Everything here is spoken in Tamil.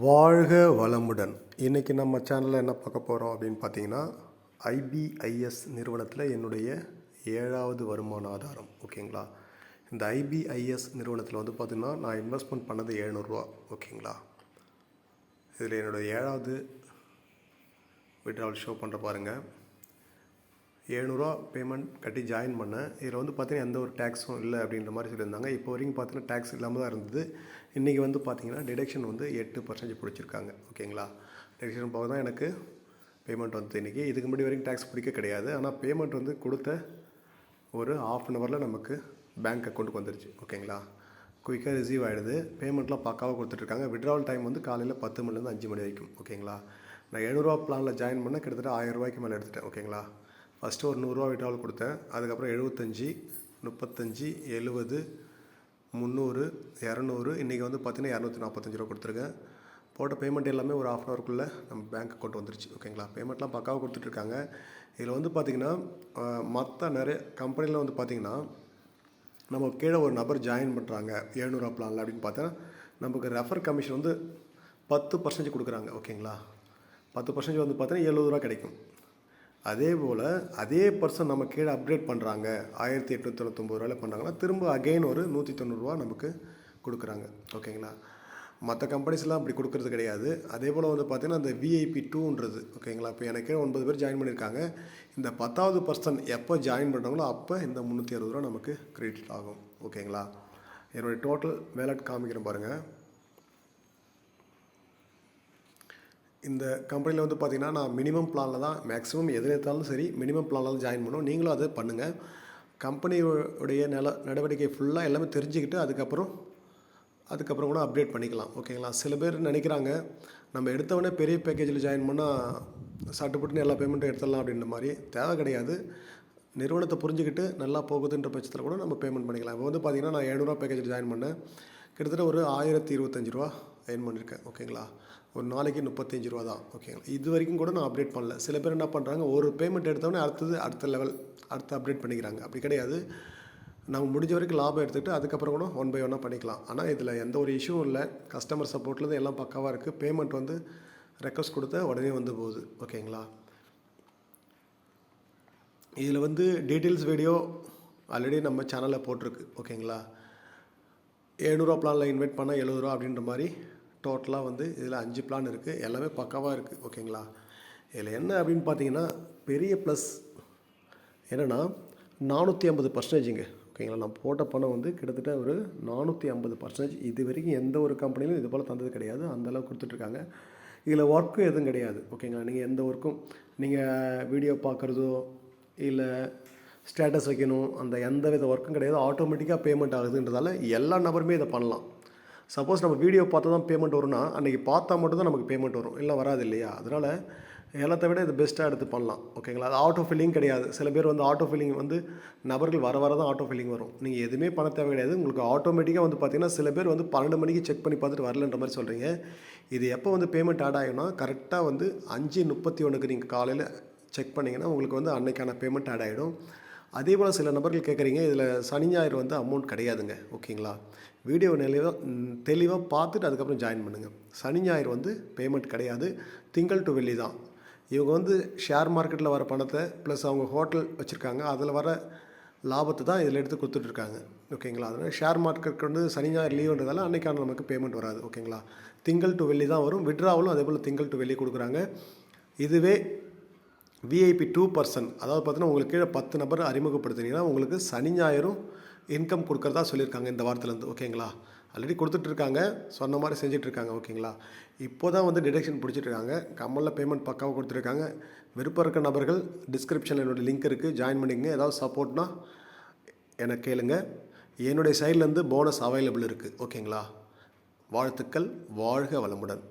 வாழ்க வளமுடன். இன்றைக்கி நம்ம சேனலில் என்ன பார்க்க போகிறோம் அப்படின்னு பார்த்தீங்கன்னா ஐபிஐஎஸ் நிறுவனத்தில் என்னுடைய ஏழாவது வருமான ஆதாரம் ஓகேங்களா? இந்த ஐபிஐஎஸ் நிறுவனத்தில் வந்து பார்த்திங்கன்னா நான் இன்வெஸ்ட்மெண்ட் பண்ணது எழுநூறுவா ஓகேங்களா? இதில் என்னோடய ஏழாவது விட்ராவல் ஷோ பண்ணுற பாருங்கள் எழுநூறுவா பேமெண்ட் கட்டி ஜாயின் பண்ணேன் இதில் வந்து பார்த்தீங்கன்னா எந்த ஒரு டேக்ஸும் இல்லை அப்படின்ற மாதிரி சொல்லியிருந்தாங்க. இப்போ வரைக்கும் பார்த்தீங்கன்னா டேக்ஸ் இல்லாமல் தான் இருந்தது. இன்றைக்கி வந்து பார்த்திங்கன்னா டிடக்ஷன் வந்து எட்டு பர்சன்டேஜ் பிடிச்சிருக்காங்க. ஓகேங்களா டிடக்ஷன் போக தான் எனக்கு பேமெண்ட் வந்து இன்றைக்கி இதுக்கு முன்னாடி வரைக்கும் டேக்ஸ் பிடிக்க கிடையாது. ஆனால் பேமெண்ட் வந்து கொடுத்த ஒரு ஆஃப் அன் ஹவரில் நமக்கு பேங்க் அக்கௌண்ட்டுக்கு வந்துருச்சு. ஓகேங்களா குயிக்காக ரிசீவ் ஆகிடுது பேமெண்ட்லாம் பக்காவாக கொடுத்துட்ருக்காங்க. விட்ராவல் டைம் வந்து காலையில் பத்து மணிலேருந்து அஞ்சு மணி வரைக்கும். ஓகேங்களா நான் எழுநூறுவா பிளானில் ஜாயின் பண்ணால் கிட்டத்தட்ட ஆயிரம் ரூபாய்க்கு மேலே எடுத்துட்டேன். ஓகேங்களா ஃபஸ்ட்டு ஒரு நூறுரூவா விட்ராவல் கொடுத்தேன். அதுக்கப்புறம் எழுபத்தஞ்சி முப்பத்தஞ்சு எழுபது முந்நூறு இரநூறு. இன்றைக்கி வந்து பார்த்திங்கன்னா இரநூத்தி நாற்பத்தஞ்சு ரூபா கொடுத்துருக்கேன். போட்ட பேமெண்ட் எல்லாமே ஒரு ஆஃப் அன் ஹவருக்குள்ளே நம்ம பேங்க் அக்கௌண்ட் வந்துருச்சு. ஓகேங்களா பேமெண்ட்லாம் பக்காவாக கொடுத்துட்ருக்காங்க இதில் வந்து பார்த்திங்கன்னா மற்ற நிறைய கம்பெனியில் வந்து பார்த்திங்கன்னா நம்ம கீழே ஒரு நபர் ஜாயின் பண்ணுறாங்க எழுநூறுவா பிளானில் அப்படின்னு பார்த்தா நமக்கு ரெஃபர் கமிஷன் வந்து பத்து பர்சன்டேஜ் கொடுக்குறாங்க. ஓகேங்களா பத்து பர்சன்டேஜ் வந்து பார்த்தீங்கன்னா எழுபது ரூபா கிடைக்கும். அதே போல் அதே பர்சன் நம்ம கீழே அப்டேட் பண்ணுறாங்க ஆயிரத்தி எட்நூற்றி தொண்ணூத்தொம்பது ரூபாயில் பண்ணுறாங்கன்னா திரும்ப அகெயின் ஒரு நூற்றி தொண்ணூறுரூவா நமக்கு கொடுக்குறாங்க. ஓகேங்களா மற்ற கம்பெனிஸ்லாம் அப்படி கொடுக்குறது கிடையாது. அதே போல் வந்து பார்த்திங்கன்னா அந்த விஐபி டூன்றது ஓகேங்களா இப்போ எனக்கு ஒன்பது பேர் ஜாயின் பண்ணியிருக்காங்க. இந்த பத்தாவது பர்சன் எப்போ ஜாயின் பண்ணுறாங்களோ அப்போ இந்த முந்நூற்றி அறுபது ரூபா நமக்கு கிரெடிட் ஆகும். ஓகேங்களா என்னுடைய டோட்டல் வேலட் காமிக்கிறேன் பாருங்கள் இந்த கம்பெனியில் வந்து பார்த்திங்கன்னா நான் மினிமம் பிளானில் தான் மேக்ஸிமம் எதில் எடுத்தாலும் சரி மினிமம் பிளானில் தான் ஜாயின் பண்ணுவோம். நீங்களும் அதை பண்ணுங்கள் கம்பெனியுடைய நில நடவடிக்கை ஃபுல்லாக எல்லாமே தெரிஞ்சுக்கிட்டு அதுக்கப்புறம் அதுக்கப்புறம் கூட அப்டேட் பண்ணிக்கலாம். ஓகேங்களா சில பேர் நினைக்கிறாங்க நம்ம எடுத்தவொடனே பெரிய பேக்கேஜில் ஜாயின் பண்ணால் சட்டுப்பட்டுன்னு எல்லா பேமெண்ட்டும் எடுத்துடலாம் அப்படின்ற மாதிரி. தேவை கிடையாது. நிறுவனத்தை புரிஞ்சுக்கிட்டு நல்லா போகுதுன்ற பட்சத்தில் கூட நம்ம பேமெண்ட் பண்ணிக்கலாம். இப்போ வந்து பார்த்திங்கன்னா நான் ஏழ்நூறுவா பேக்கேஜில் ஜாயின் பண்ணேன். கிட்டத்தட்ட ஒரு ஆயிரத்தி இருபத்தஞ்சி ரூபா ஏர்ன் பண்ணியிருக்கேன் ஓகேங்களா ஒரு நாளைக்கு முப்பத்தஞ்சு ரூபா தான் ஓகேங்களா இது வரைக்கும் கூட நான் அப்டேட் பண்ணல. சில பேர் என்ன பண்ணுறாங்க ஒரு பேமெண்ட் எடுத்தோடனே அடுத்தது அடுத்த லெவல் அடுத்து அப்டேட் பண்ணிக்கிறாங்க. அப்படி கிடையாது. நம்ம முடிஞ்ச வரைக்கும் லாபம் எடுத்துகிட்டு அதுக்கப்புறம் கூட ஒன் பை ஒன்னாக பண்ணிக்கலாம். ஆனால் இதில் எந்த ஒரு இஷ்யூவும் இல்லை. கஸ்டமர் சப்போர்ட்லேருந்து எல்லாம் பக்காவாக இருக்குது பேமெண்ட் வந்து ரெக்வஸ்ட் கொடுத்த உடனே வந்து போகுது ஓகேங்களா இதில் வந்து டீட்டெயில்ஸ் வீடியோ ஆல்ரெடி நம்ம சேனலில் போட்டிருக்கு ஓகேங்களா எழுநூறுவா பிளானில் இன்வைட் பண்ணால் எழுபது ரூபா அப்படின்ற மாதிரி டோட்டலாக வந்து இதில் அஞ்சு பிளான் இருக்குது எல்லாமே பக்காவாக இருக்குது ஓகேங்களா இதில் என்ன அப்படின்னு பார்த்தீங்கன்னா பெரிய ப்ளஸ் என்னென்னா நானூற்றி ஐம்பது பர்சன்டேஜுங்க ஓகேங்களா நான் போட்ட பணம் வந்து கிட்டத்தட்ட ஒரு நானூற்றி ஐம்பது பர்சன்டேஜ் இது வரைக்கும் எந்த ஒரு கம்பெனிலும் இது போல் தந்தது கிடையாது. அந்தளவுக்கு கொடுத்துட்ருக்காங்க இதில் ஒர்க்கும் எதுவும் கிடையாது. ஓகேங்களா நீங்கள் எந்த ஒர்க்கும் நீங்கள் வீடியோ பார்க்குறதோ இல்லை ஸ்டேட்டஸ் வைக்கணும். அந்த எந்த வித ஒர்க்கும் கிடையாது. ஆட்டோமேட்டிக்காக பேமெண்ட் ஆகுதுன்றதால எல்லா நபருமே இதை பண்ணலாம். சப்போஸ் நம்ம வீடியோ பார்த்தா தான் பேமெண்ட் வரும்னா அன்றைக்கி பார்த்தா மட்டும் தான் நமக்கு பேமெண்ட் வரும். இல்லை வராது இல்லையா? அதனால் எல்லாத்த விட இது பெஸ்ட்டாக எடுத்து பண்ணலாம். ஓகேங்களா அது ஆட்டோ ஃபில்லிங் கிடையாது. சில பேர் வந்து ஆட்டோ ஃபில்லிங் வந்து நபர்கள் வர வர தான் ஆட்டோ ஃபில்லிங் வரும். நீங்கள் எதுவுமே பண்ண தேவை கிடையாது உங்களுக்கு ஆட்டோமேட்டிக்காக வந்து பார்த்திங்கன்னா சில பேர் வந்து பன்னெண்டு மணிக்கு செக் பண்ணி பார்த்துட்டு வரலன்ற மாதிரி சொல்கிறீங்க இது எப்போ வந்து பேமெண்ட் ஆட் ஆகும்னா கரெக்டாக வந்து அஞ்சு முப்பத்தி ஒன்றுக்கு நீங்கள் காலையில் செக் பண்ணிங்கன்னா உங்களுக்கு வந்து அன்னைக்கான பேமெண்ட் ஆட் ஆகிடும் அதே போல் சில நபர்கள் கேட்குறீங்க இதில் சனி ஞாயிறு வந்து அமௌண்ட் கிடையாதுங்க ஓகேங்களா? வீடியோ தெளிவாக தெளிவாக பார்த்துட்டு அதுக்கப்புறம் ஜாயின் பண்ணுங்கள் சனி ஞாயிறு வந்து பேமெண்ட் கிடையாது திங்கள் டு வெள்ளி தான். இவங்க வந்து ஷேர் மார்க்கெட்டில் வர பணத்தை ப்ளஸ் அவங்க ஹோட்டல் வச்சுருக்காங்க அதில் வர லாபத்தை தான் இதில் எடுத்து கொடுத்துட்ருக்காங்க ஓகேங்களா? அதனால் ஷேர் மார்க்கெட் வந்து சனி ஞாயிறு லீவுன்றதால அன்றைக்கான நமக்கு பேமெண்ட் வராது ஓகேங்களா? திங்கள் டு வெள்ளி தான் வரும் விட்ராவலும் அதே போல் திங்கள் டு வெள்ளி கொடுக்குறாங்க. இதுவே விஐபி டூ பர்சன் அதாவது பார்த்தீங்கன்னா உங்களுக்கு கீழே பத்து நபர் அறிமுகப்படுத்துனீங்கன்னா உங்களுக்கு சனி ஞாயிறும் இன்கம் கொடுக்குறதா சொல்லியிருக்காங்க இந்த வாரத்துலேருந்து. ஓகேங்களா ஆல்ரெடி கொடுத்துட்ருக்காங்க. சொன்ன மாதிரி செஞ்சிட்ருக்காங்க. ஓகேங்களா இப்போ தான் வந்து டிடெக்ஷன் பிடிச்சிட்ருக்காங்க. கம்மலில் பேமெண்ட் பக்காவாக கொடுத்துருக்காங்க விருப்பம் இருக்க நபர்கள் டிஸ்கிரிப்ஷனில் என்னோடய லிங்க் இருக்குது ஜாயின் பண்ணிக்கங்க. ஏதாவது சப்போர்ட்னா எனக்கு கேளுங்க. என்னுடைய சைட்லேருந்து போனஸ் அவைலபிள் இருக்குது ஓகேங்களா வாழ்த்துக்கள். வாழ்க வளமுடன்.